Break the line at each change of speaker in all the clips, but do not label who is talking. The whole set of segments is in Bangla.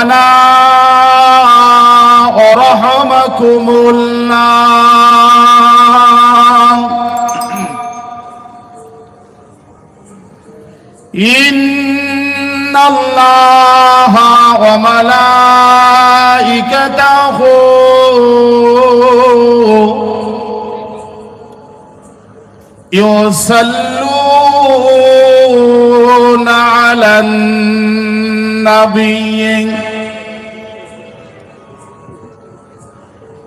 ربنا ورحمكم الله إن الله وملائكته يصلون على النبي.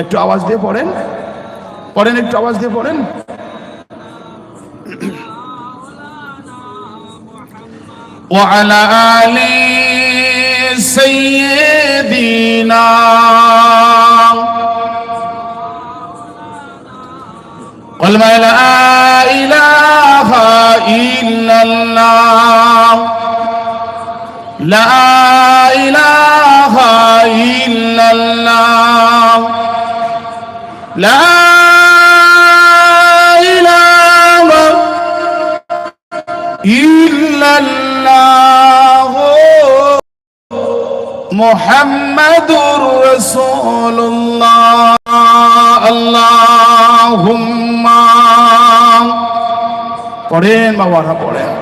একটু আওয়াজ দিয়ে পড়েন পড়েন একটু আওয়াজ দিয়ে পড়েন وعلى آل سيدنا قل ما لا إله إلا الله لا إله إلا الله لا إله إلا الله محمد رسول الله اللهم পড়েন বাবারা পড়েন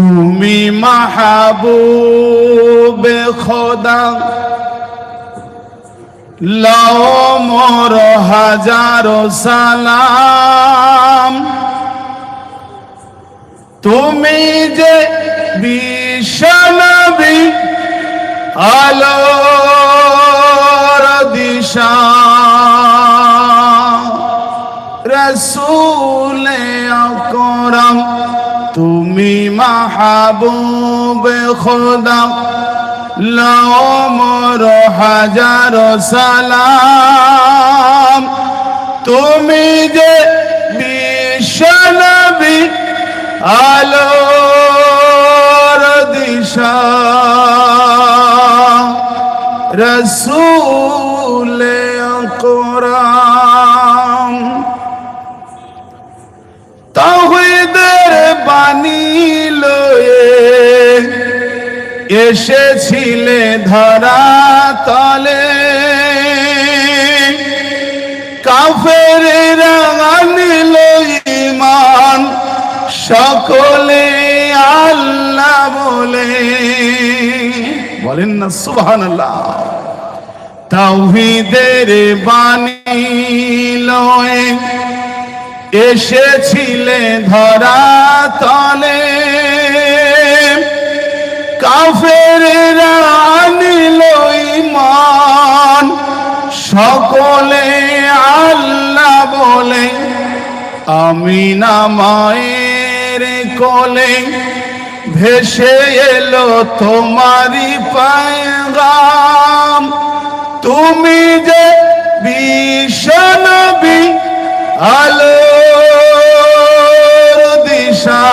তুমি মাহবুবে খোদা লাও মোর হাজারো সালাম। তুমি যে বিশ্বনবী আলোর দিশা। রসুলে আকরম তুমি মাহবুবে খোদা লাও মোর হাজার সালাম। তুমি যে বিশ্বনবী আলোর দিশা। রসুলে আকরাম এসেছিলে ধরা তলে। কাফের আনিল ইমান সকলে আল্লাহ বলে। বলেন না সুবহান আল্লাহ তাওহিদের বাণী লয়ে এসেছিলে ধরা তলে। কাফের আনিল সকলে আল্লাহ বলে আমি না মায়ের কোলে ভেসে এলো তোমারি পায়গাম। তুমি যে বিশ্বনবী আলোর দিশা।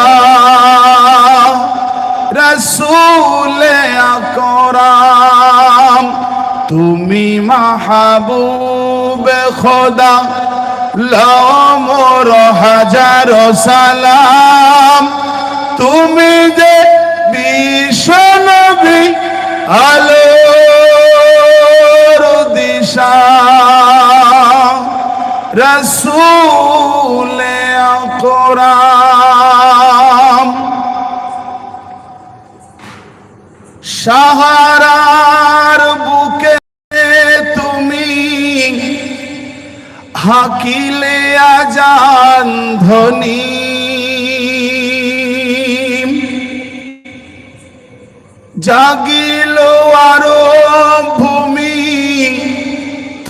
রসুলে আকরাম, তুমি মাহবুবে খোদা লমর হাজার সালাম। তুমি যে বিশ্বনবী আলোর দিশা। রসুলে আকরাম। সাহারার বুকে তুমি হাকিলে আজান ধ্বনি। জাগিল আরও ভূমি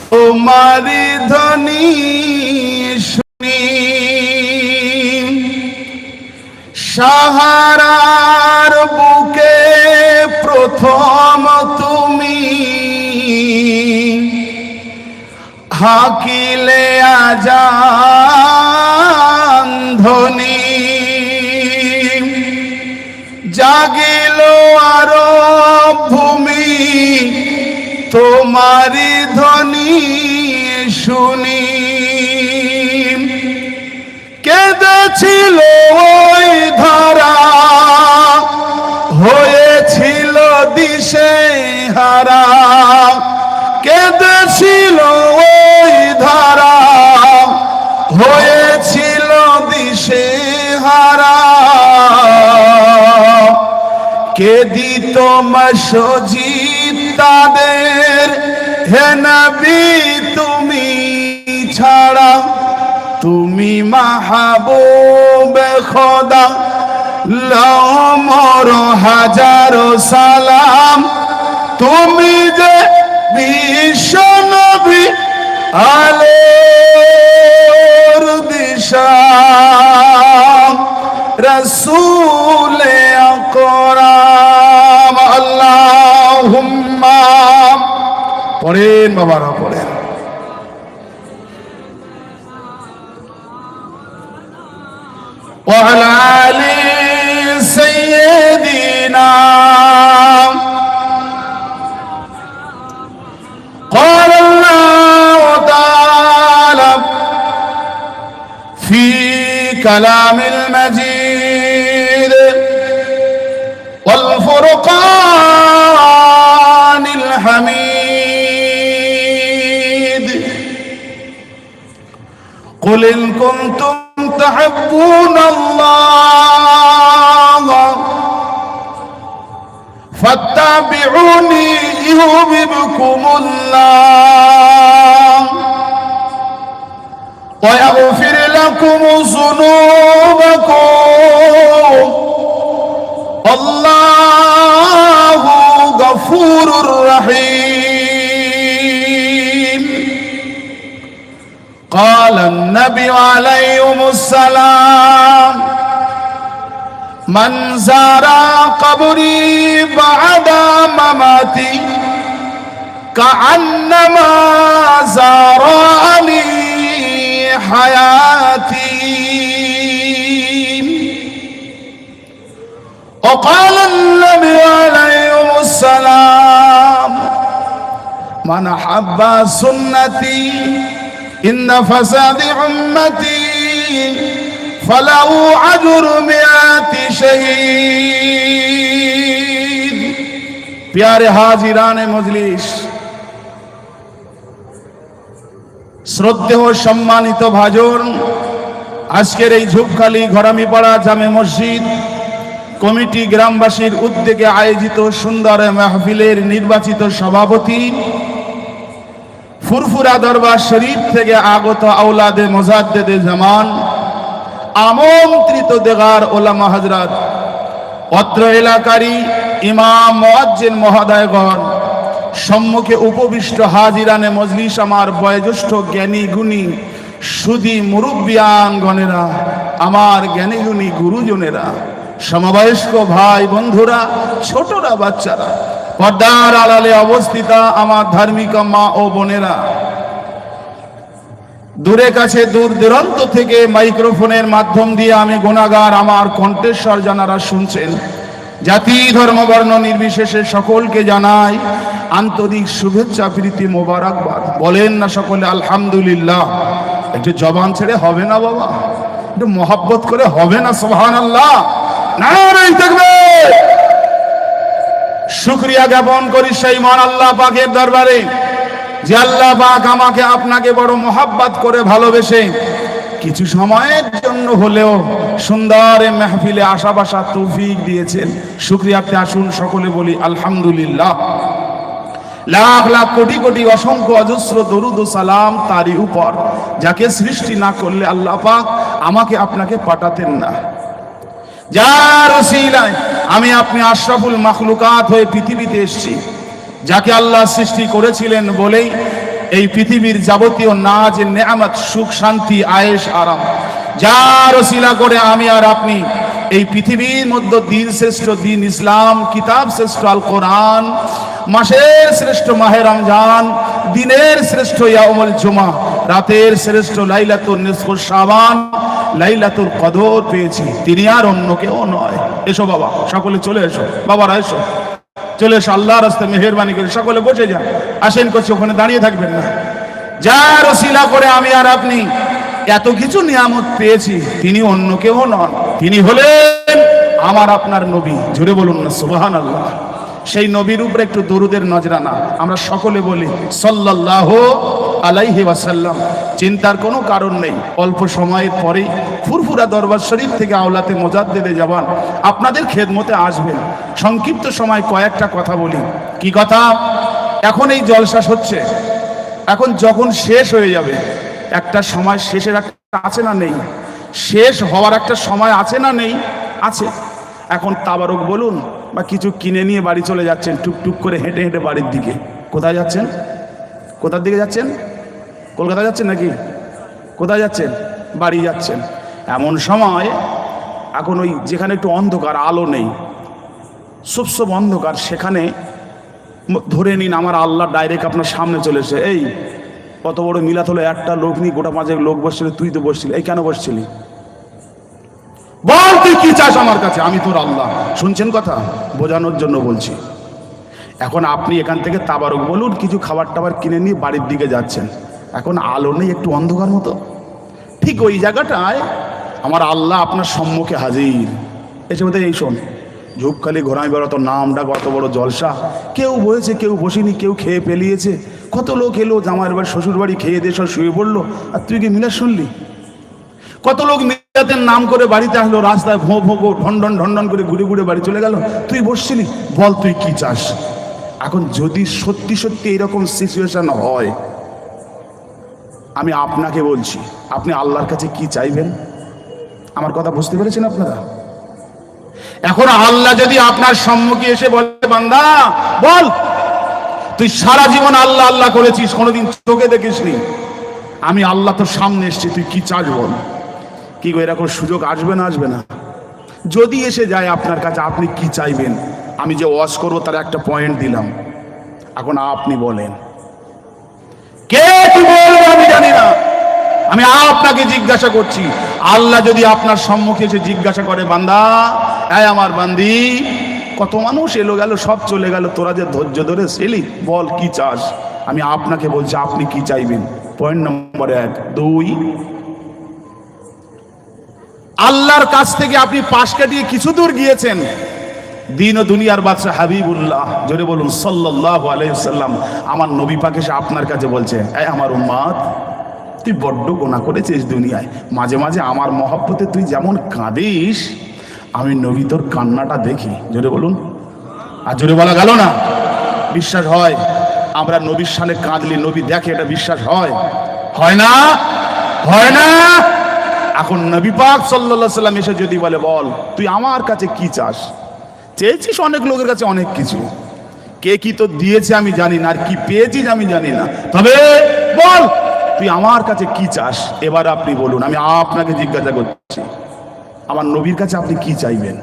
তোমারি ধ্বনি শুনি। সাহারার বুকে প্রথম তুমি। হাকিলে আজান ধ্বনি। জাগিল আর ভূমি তোমারি ধ্বনি। শুনি। কেঁদেছিল ওই ধারা, হয়েছিল দিশে হারা। কেঁদেছিল ওই ধারা, হয়েছিল দিশে হারা। কে দিত মসজিদ তাদের, হে নবী ছাড়া তুমি মাহবুব খোদা লমর হাজারো সালাম। তুমি যে বিশ্ব নবী, আলোর দিশা রসুল আকরাম, আল্লাহুম্মা। পড়েন বাবারা, পড়েন। وعلى آل سيدنا قال الله تعالى في كلام المجيد والفرقان الحميد قل إن كنتم تحبون الله فاتبعوني يحببكم الله ويغفر لكم ذنوبكم الله غفور رحيم قال النبي عليه السلام من زار قبري بعد مماتي كأنما زارني حياتي. وقال النبي عليه السلام من حب سنتي إن فساد أمتي فله أجر مئات شهيد প্যারে হাজিরানে মজলিস শ্রদ্ধেয় সম্মানিত ভাজন আজকের এই ঝুপখালি ঘরামিপাড়া জামে মসজিদ কমিটি গ্রামবাসীর উদ্যোগে আয়োজিত সুন্দর মাহফিলের নির্বাচিত সভাপতি ফুরফুরা দরবার শরীফ থেকে আগত আউলাদে মোজাদ্দেদে জামান, আমন্ত্রিত দেগার ওলামা হজরত অত্র এলাকারই ইমাম মোয়াজ্জেন মহোদয়গণ, সম্মুখে উপবিষ্ট হাজিরানে মজলিস আমার বয়োজ্যেষ্ঠ জ্ঞানী গুণী সুদী মুরব্বিয়ান গণেরা আমার জ্ঞানী গুণী গুরুজনেরা, সমবয়স্ক ভাই বন্ধুরা, ছোটরা, বাচ্চারা পর্দার আড়ালে অবস্থিত আমার ধার্মিক মা ও বোনেরা। দূরে কাছে দূর দূরান্ত থেকে মাইক্রোফোনের মাধ্যম দিয়ে আমি গুণাগার আমার কণ্ঠেশ্বর জানারা শুনছেন। জাতি, ধর্ম, বর্ণ নির্বিশেষে সকলকে জানাই আন্তরিক শুভেচ্ছা, প্রীতি, মোবারকবাদ। বলেন না সকলে, আলহামদুলিল্লাহ। একটু জবান ছেড়ে হবে না বাবা? একটু মহাব্বত করে হবে না সোহান আল্লাহ না থাকবে শুক্রিয়া জ্ঞাপন করি সেই মান আল্লাহ পাকের দরবারে, যে আল্লাহ পাক আমাকে আপনাকে বড় মোহাব্বত করে ভালোবেসে কিছু সময়ের জন্য হলেও সুন্দর মেহফিলে আশা বাসা তৌফিক দিয়েছেন। শুক্রিয়াতে আসুন, সকলে বলি আলহামদুলিল্লাহ। লাখ লাখ কোটি কোটি অসংখ্য অজস্র দরুদ সালাম তারই উপর, যাকে সৃষ্টি না করলে আল্লাহ পাক আমাকে আপনাকে পাঠাতেন না। যার ওসিলায় আমি আপনি আশরাফুল মাখলুকাত হয়ে পৃথিবীতে এসেছি। যাকে আল্লাহ সৃষ্টি করেছিলেন বলেই এই পৃথিবীর যাবতীয় নাজ, নেয়ামত, সুখ, শান্তি, আয়েশ, আরাম। যার ওসিলা করে আমি আর আপনি এই পৃথিবীর মধ্যে দিন শ্রেষ্ঠ দিন, ইসলাম, কিতাব শ্রেষ্ঠ আল কোরআন মাসের শ্রেষ্ঠ মাহে রমজান, দিনের শ্রেষ্ঠ ইয়ামুল জুমা, রাতের শ্রেষ্ঠ লাইলাতুল নিসফ শাবান লাইলাতুল কদর পেয়েছি। তিনি আর অন্য কেউ নয়। এসো বাবা, সকলে চলে এসো। বাবারা এসো। চলে এসো আল্লাহ রাস্তায় মেহরবানি করে সকলে বসে যান। আসেন করছি, ওখানে দাঁড়িয়ে থাকবেন না। যার ওসিলা করে আমি আর আপনি এত কিছু নিয়ামত পেয়েছি, তিনি অন্য কেউ নন। তিনি হলেন আমার আপনার নবী। জুড়ে বলুন না সুবাহান আল্লাহ সেই নবীর উপরে একটু দরুদের নজরানা আমরা সকলে বলি সল্লাহ আলাইহি ওয়াসাল্লাম। চিন্তার কোনো কারণ নেই। অল্প সময়ের পরেই ফুরফুরা দরবার শরীফ থেকে আওলাতে মোজাদ্দেদে যাবান আপনাদের খেদমতে আসবেন। সংক্ষিপ্ত সময় কয়েকটা কথা বলি। কি কথা? এখন এই জলসা হচ্ছে। এখন যখন শেষ হয়ে যাবে, একটা সময় শেষের একটা আছে না নেই? শেষ হওয়ার একটা সময় আছে না নেই? আছে। এখন তাবারক বলুন বা কিছু কিনে নিয়ে বাড়ি চলে যাচ্ছেন, টুকটুক করে হেঁটে হেঁটে বাড়ির দিকে। কোথায় যাচ্ছেন? কোথার দিকে যাচ্ছেন? কলকাতা যাচ্ছেন নাকি? কোথায় যাচ্ছেন? বাড়ি যাচ্ছেন। এমন সময় এখন ওই যেখানে একটু অন্ধকার, আলো নেই। সব অন্ধকার, সেখানে ধরে নিন আমার আল্লাহ ডাইরেক্ট আপনার সামনে চলে এসে, এই, কত বড় মিলাত হলো, একটা লোক নিয়ে গোটা মাঝে লোক বসছিল, তুই তো বসছিলি, এই কেন বসছিলি? বল তুই কি চাস আমার কাছে? আমি তোর আল্লাহ। শুনছেন কথা? বোঝানোর জন্য বলছি। এখন আপনি এখান থেকে তাবারক বলুন, কিছু খাবার টাবার কিনে নিয়ে বাড়ির দিকে যাচ্ছেন। এখন আলো নেই, একটু অন্ধকার মতো। ঠিক ওই জায়গাটায় আমার আল্লাহ আপনার সম্মুখে হাজির। এসে বোধ এই শোন ঝুপখালি ঘোরাই বেড়াতো, নাম ডাক, অত বড় জলসা। কেউ বসেছে কেউ বসেনি, কেউ খেয়ে পেলিয়েছে কত লোক এলো, জামাইয়ের বাড়ি শ্বশুর বাড়ি খেয়ে দিয়ে সব শুয়ে পড়ল। আর তুই কি মিলা শুনলি? কত লোক মিলাতের নাম করে বাড়িতে আসলো, রাস্তায় ভোঁ ভোঁ ঢন্ডন ঢন্ডন করে ঘুরে ঘুরে বাড়ি চলে গেল। তুই বসছিলি? বল তুই কি চাস? এখন যদি সত্যি সত্যি এরকম সিচুয়েশন হয়, আমি আপনাকে বলছি, আপনি আল্লাহর কাছে কি চাইবেন? আমার কথা বুঝতে পেরেছেন আপনারা? এখন আল্লাহ যদি আপনার সম্মুখে এসে বলে, বান্দা, বল, তুই সারা জীবন আল্লাহ আল্লাহ করেছিস, কোনোদিন চোখে দেখিসনি। আমি আল্লাহ তোর সামনে এসছি, তুই কি চাস বল? কি গো, এরকম সুযোগ আসবে না আসবে না? যদি এসে যায় আপনার কাছে, আপনি কি চাইবেন? আমি যে ওয়াশ করব, তার একটা পয়েন্ট দিলাম। এখন আপনি বলেন। কে আমি জানি না। আমি আপনাকে জিজ্ঞাসা করছি। আল্লাহ যদি আপনার সম্মুখে এসে জিজ্ঞাসা করে, বান্দা, এই আমার বান্দি, কত মানুষ এলো গেল, সব চলে গেল, তোরা যে ধৈর্য ধরে সেলি বল কি চাস? আমি আপনাকে বলছি, আপনি কি চাইবেন? পয়েন্ট নম্বর এক। দুই আল্লাহর কাছ থেকে আপনি পাশ কাটিয়ে কিছু দূর গিয়েছেন। দিন ও দুনিয়ার বাদশাহ হাবিবুল্লাহ, জোরে বলুন সাল্লাহ আলাইসাল্লাম আমার নবী পাক এসে আপনার কাছে বলছে এই আমার উম্মাদ, তুই বড্ড গোনা করেছিস দুনিয়ায়। মাঝে মাঝে আমার মহব্বতে তুই যেমন কাঁদিস, আমি নবী তোর কান্নাটা দেখি। জোরে বলুন। আর জোরে বলা গেল না। বিশ্বাস হয়, আমরা নবীর সামনে কাঁদলি নবী দেখে, এটা বিশ্বাস হয়। হয় না? হয় না? এখন নবী পাক সাল্লাল্লাহু সাল্লাম এসে যদি বলে, বল, তুই আমার কাছে কি চাস? চেয়েছিস অনেক লোকের কাছে অনেক কিছু। কে কি তো দিয়েছে আমি জানি না, আর কি পেয়েছিস আমি জানি না। তবে বল, তুই আমার কাছে কি চাস? এবার আপনি বলুন, আমি আপনাকে জিজ্ঞাসা করছি, আমার নবীর কাছে আপনি কি চাইবেন?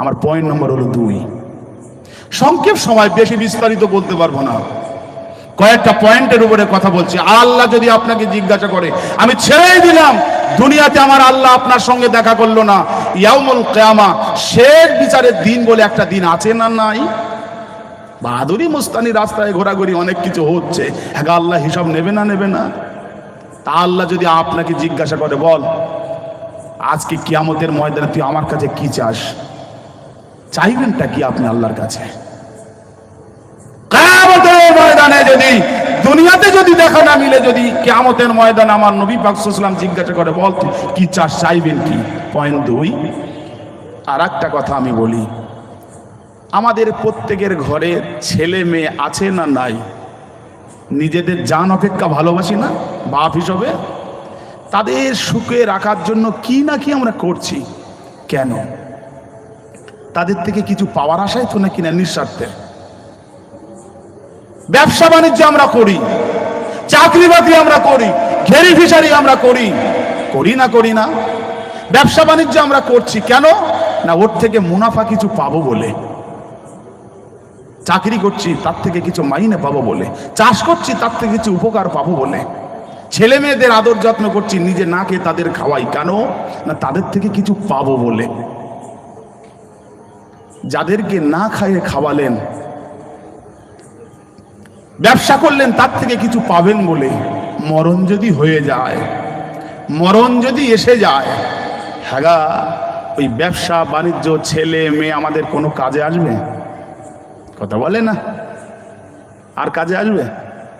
আমার পয়েন্ট নম্বর হলো দুই। সংক্ষেপ সময় বেশি বিস্তারিত বলতে পারব না। কয়েকটা পয়েন্টের উপরে কথা বলছি। আল্লাহ যদি আপনাকে জিজ্ঞাসা করে, আমি ছেড়েই দিলাম দুনিয়াতে আমার আল্লাহ আপনার সঙ্গে দেখা করল না। ইয়াউমুল কেয়ামা, শেষ বিচারের দিন বলে একটা দিন আছে না নাই? বাহাদুরি, মুস্তানি, রাস্তায় ঘোরাঘুরি অনেক কিছু হচ্ছে। হ্যাঁ আল্লাহ হিসাব নেবে না নেবে না? তা আল্লাহ যদি আপনাকে জিজ্ঞাসা করে, বল, আজকে কিয়ামতের ময়দানে তুই আমার কাছে কি চাস? চাইবেনটা কি আপনি আল্লাহর কাছে? ময়দানে যদি, দুনিয়াতে যদি দেখা না মিলে যদি, কিয়ামতের ময়দানে আমার নবী পাকসাল্লাম জিজ্ঞাসা করে, বল কি চাস চাইবেন কি? পয়েন্ট দুই। আর একটা কথা আমি বলি, আমাদের প্রত্যেকের ঘরে ছেলে মেয়ে আছে না নাই? নিজেদের জান অপেক্ষা ভালোবাসি না? বাপ হিসেবে? তাদের সুখে রাখার জন্য কি না কি আমরা করছি? কেন? তাদের থেকে কিছু পাওয়ার আশায় তো না নিঃস্বার্থে? ব্যবসা বাণিজ্য আমরা করি, চাকরি বাকরি আমরা করি, ঘেরি ফিশারি আমরা করি করি না করি না। ব্যবসা বাণিজ্য আমরা করছি কেন? না, ওর থেকে মুনাফা কিছু পাবো বলে। চাকরি করছি, তার থেকে কিছু মাইনে পাবো বলে। চাষ করছি, তার থেকে কিছু উপকার পাবো বলে। ছেলে মেয়েদের আদর যত্ন করছি, নিজে না খেয়ে তাদের খাওয়াই। কেন? না, তাদের থেকে কিছু পাবো বলে। যাদেরকে না খাইয়ে খাওয়ালেন ব্যবসা করলেন, তার থেকে কিছু পাবেন বলে। মরণ যদি হয়ে যায়, মরণ যদি এসে যায় হ্যাঁ ওই ব্যবসা, বাণিজ্য, ছেলে, মেয়ে আমাদের কোনো কাজে আসবে? কথা বলে না। আর কাজে আসবে?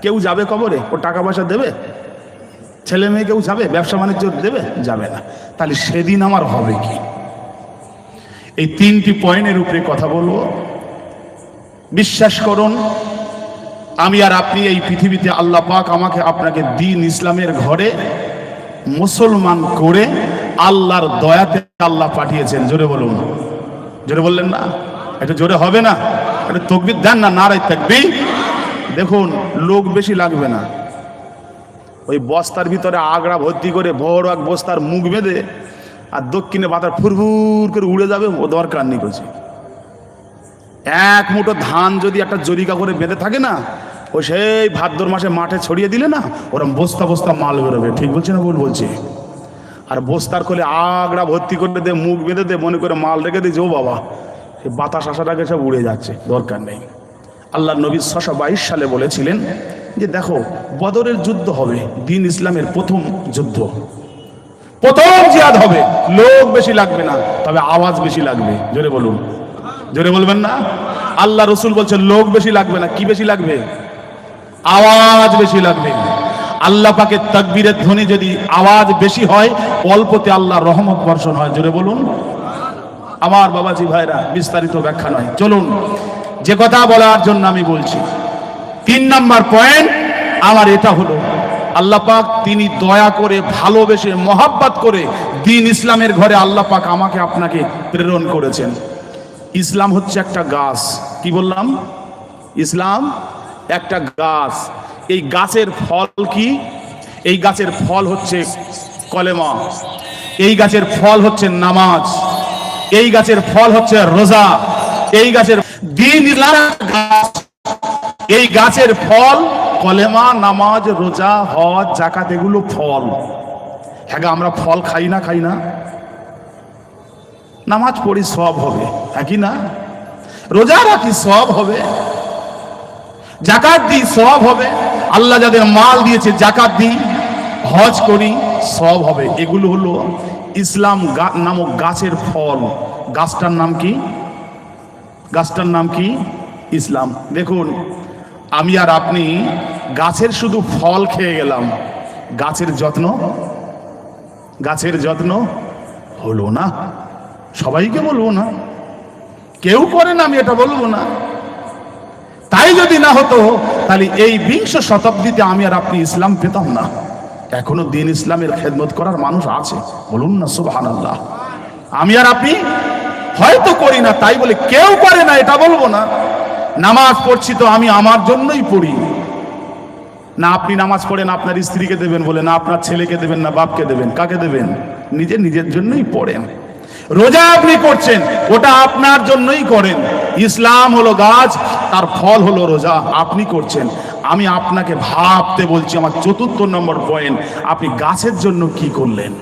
কেউ যাবে কবরে? ও টাকা পয়সা দেবে? ছেলে মেয়ে কেউ যাবে? ব্যবসা, বাণিজ্য দেবে? যাবে না। তাহলে সেদিন আমার হবে কি? এই তিনটি পয়েন্টের উপরে কথা বলব। বিশ্বাস করুন আমি আর আপনি এই পৃথিবীতে আল্লাহ পাক আমাকে আপনাকে দিন ইসলামের ঘরে মুসলমান করে আল্লাহর দয়াতে আল্লাহ পাঠিয়েছেন। জোরে বলুন। জোরে বললেন না? এটা জোরে হবে না? এটা তকবির দেন না নারাই থাকবি দেখুন, লোক বেশি লাগবে না। ওই বস্তার ভিতরে আগড়া ভর্তি করে বড় এক বস্তার মুখ বেঁধে আর দক্ষিণে বাতার ফুরফুর করে উড়ে যাবে, ও দরকার নেই করছে এক মুঠো ধান যদি একটা জরিকা করে বেঁধে থাকে না ও সেই ভাদ্র মাসে মাঠে ছড়িয়ে দিলে না, ওরম বস্তা বস্তা মাল বেরোবে। ঠিক বলছে না ভুল বলছি? আর বস্তার খোলে আগড়া ভর্তি করে দে, মুখ বেঁধে দে, মনে করে মাল রেখে দিয়েছে, ও বাবা। সেই বাতাস আসাটাকে সব উড়ে যাচ্ছে, দরকার নেই। আল্লাহ নবী ছশো বাইশ সালে বলেছিলেন যে, দেখো, বদরের যুদ্ধ হবে, দিন ইসলামের প্রথম যুদ্ধ। প্রথম জিহাদ হবে, লোক বেশি লাগবে না, তবে আওয়াজ বেশি লাগবে, জোরে বলুন। জোরে বলবেন না? আল্লাহ রসুল বলছে, লোক বেশি লাগবে না, কি বেশি লাগবে? আওয়াজ বেশি লাগবে। আল্লাহ পাকে তকবীরের ধ্বনি যদি আওয়াজ বেশি হয়, অল্পতে আল্লাহ রহমত বর্ষণ হয়। জোরে বলুন। আমার বাবাজি ভাইরা, বিস্তারিত ব্যাখ্যা নয়। চলুন, যে কথা বলার জন্য আমি বলছি। তিন নাম্বার পয়েন্ট আমার এটা হলো, আল্লাহ পাক তিনি দয়া করে, ভালোবেসে, মহাব্বাত করে দিন ইসলামের ঘরে আল্লাহ পাক আমাকে আপনাকে প্রেরণ করেছেন। ইসলাম হচ্ছে একটা গাছ। কি বললাম? ইসলাম একটা গাছ। এই গাছের ফল কি? এই গাছের ফল হচ্ছে কলেমা। এই গাছের ফল হচ্ছে নামাজ। এই গাছের ফল হচ্ছে রোজা। এই গাছের দিন গাছ। এই গাছের ফল কলেমা, নামাজ, রোজা, হজ জাকাত এগুলো ফল। হ্যাঁ আমরা ফল খাই না খাই না। নামাজ পড়ি সব হবে হ্যাঁ কি না? রোজা রাখি সব হবে। জাকাত দিই সব হবে। আল্লাহ যাদের মাল দিয়েছে, জাকাত দিই, হজ করি সব হবে। এগুলো হলো ইসলাম নামক গাছের ফল। গাছটার নাম কি? গাছটার নাম কি? ইসলাম। দেখুন, আমি আর আপনি গাছের শুধু ফল খেয়ে গেলাম। গাছের যত্ন? গাছের যত্ন হলো না। সবাইকে বলব না। কেউ করে না, আমি এটা বলব না। তাই যদি না হতো, তাহলে এই বিংশ শতাব্দীতে আমি আর আপনি ইসলাম পেতাম না। এখনও দিন ইসলামের খেদমত করার মানুষ আছে। বলুন না সুবাহান আল্লাহ আমি আর আপনি হয়তো করি না, তাই বলে কেউ করে না, এটা বলব না। নামাজ পড়ছি তো আমি আমার জন্যই পড়ি। না আপনি নামাজ পড়েন, আপনার স্ত্রীকে দেবেন বলে, না আপনার ছেলেকে দেবেন, না বাপকে দেবেন। কাকে দেবেন? নিজে নিজের জন্যই পড়েন। রোজা আপনি করছেন, ওটা আপনার জন্যই করেন। ইসলাম হলো গাছ, তার ফল হলো রোজা। আপনি করছেন। আমি আপনাকে ভাবতে বলছি, আমার চতুর্থ নম্বর পয়েন্ট, আপনি গাছের জন্য কি করলেন?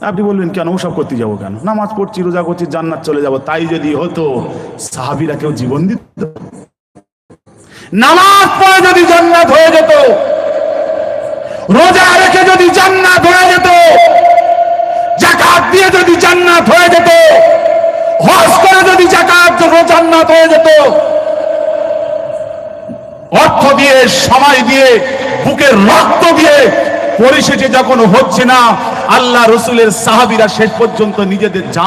আপনি বলবেন কেন? ওসব করতে যাব কেন? নামাজ পড়ছি, রোজা করছি, জান্নাত চলে যাব। তাই যদি হতো, সাহাবিরা কেউ জীবন দিত? নামাজ পড়ে যদি জান্নাত হয়ে যেত, রোজা রেখে যদি জান্নাত হয়ে যেত জাকাত দিয়ে যদি জান্নাত হয়ে যেত, হজ করে যদি জাকাত জান্নাত হয়ে যেত, অর্থ দিয়ে, সময় দিয়ে, বুকের রক্ত দিয়ে পরিশেষে যখন হচ্ছে না, আল্লাহ রসুলের সাহাবিরা শেষ পর্যন্ত নিজেদের